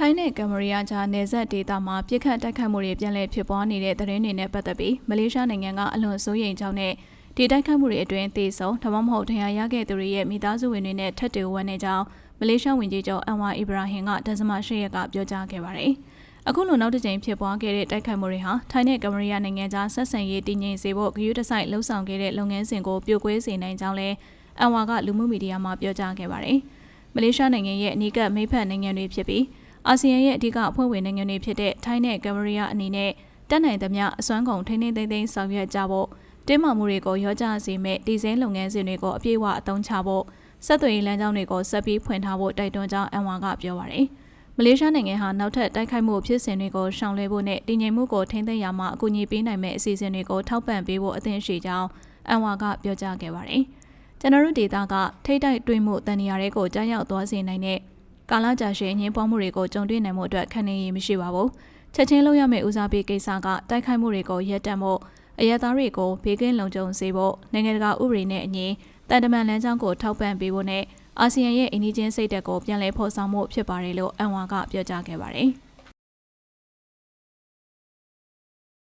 ထိုင်းနဲ့ကမ္ဘောဒီးယားကြားနယ်စပ်ဒေသမှာပြစ်ခတ်တိုက်ခတ်မှုတွေပြန်လည်ဖြစ်ပွားနေတဲ့သတင်းတွေနဲ့ပတ်သက်ပြီးမလေးရှားနိုင်ငံကအလွန်စိုးရိမ်ကြောင်းနဲ့ဒီတိုက်ခတ်မှုတွေအတွင်းသေဆုံးဒါမှမဟုတ်ဒဏ်ရာရခဲ့သူတွေရဲ့မိသားစုဝင်တွေနဲ့ထပ်တူဝန်းနေကြောင်းမလေးရှားဝန်ကြီးချုပ်အန်ဝါအီဘရာဟင်ကဒဇမရှေ့ရက်ကပြောကြားခဲ့ပါတယ်။အခုလိုနောက်တစ်ကြိမ်ဖြစ်ပွားခဲ့တဲ့တိုက်ခိုက်မှုတွေဟာထိုင်းနဲ့ကမ္ဘောဒီးယားနိုင်ငံကြားဆက်ဆံရေးတည်ငြိမ်စေဖို့ဂရုတစိုက်လှုံ့ဆော်ခဲ့တဲ့လုပ်ငန်းစဉ်ကိုပြိုကွဲစေနိုင်ကြောင်းလည်းအန်ဝါကလူမှုမီဒီယာမှာပြောကြားခဲ့ပါတယ်။မလေးရှားနိုင်ငံရဲ့အနီးကပ်မိဖက်နိုင်ငံတွေဖြစ်ပြီး အာဆီယံရဲ့အဓိကအဖွဲ့ဝင်နိုင်ငံတွေဖြစ်တဲ့ထိုင်းနဲ့ကမ္ဘောဒီးယားအနေနဲ့တက်နိုင်သမျှအစွမ်းကုန်ထိန်းထိန်းသိမ်းသိမ်းဆောင်ရွက်ကြဖို့တင်းမာမှုတွေကိုရောကြစေမဲ့ဒီဇိုင်းလုပ်ငန်းစဉ်တွေကိုအပြည့်အဝအသုံးချဖို့ဆက်သွယ်ရေးလမ်းကြောင်းတွေကိုဆက်ပြီးဖွင့်ထားဖို့တိုက်တွန်းကြောင်းအန်ဝါကပြောပါရယ်မလေးရှားနိုင်ငံဟာနောက်ထပ်တိုက်ခိုက်မှုဖြစ်စဉ်တွေကိုရှောင်လွှဲဖို့နဲ့တည်ငြိမ်မှုကိုထိန်းသိမ်းရမှာအကူအညီပေးနိုင်မဲ့အစီအစဉ်တွေကိုထောက်ပံ့ပေးဖို့အသင့်ရှိကြောင်းအန်ဝါကပြောကြားခဲ့ပါတယ်။ကျွန်တော်တို့ဒေတာကထိတ်တိုက်တွေ့မှုတန်ရာတွေကိုကြားရောက်သွားစေနိုင်တဲ့ ကာလကြာရှည်အငင်းပွားမှုတွေကိုကြုံတွေ့နိုင်မှုအတွက်ခံနေရမရှိပါဘူး။ချက်ချင်းလုပ်ရမယ့်ဦးစားပေးကိစ္စကတိုက်ခိုက်မှုတွေကိုရပ်တန့်ဖို့အရသားတွေကိုဘေးကင်းလုံခြုံစေဖို့နိုင်ငံတကာဥပဒေနဲ့အညီတန်တမန်လမ်းကြောင်းကိုထောက်ပံ့ပေးဖို့နဲ့အာဆီယံရဲ့အင်ဒီချင်းစိတ်ဓာတ်ကိုပြန်လည်ဖော်ဆောင်မှုဖြစ်ပါတယ်လို့အန်ဝါကပြောကြားခဲ့ပါတယ်။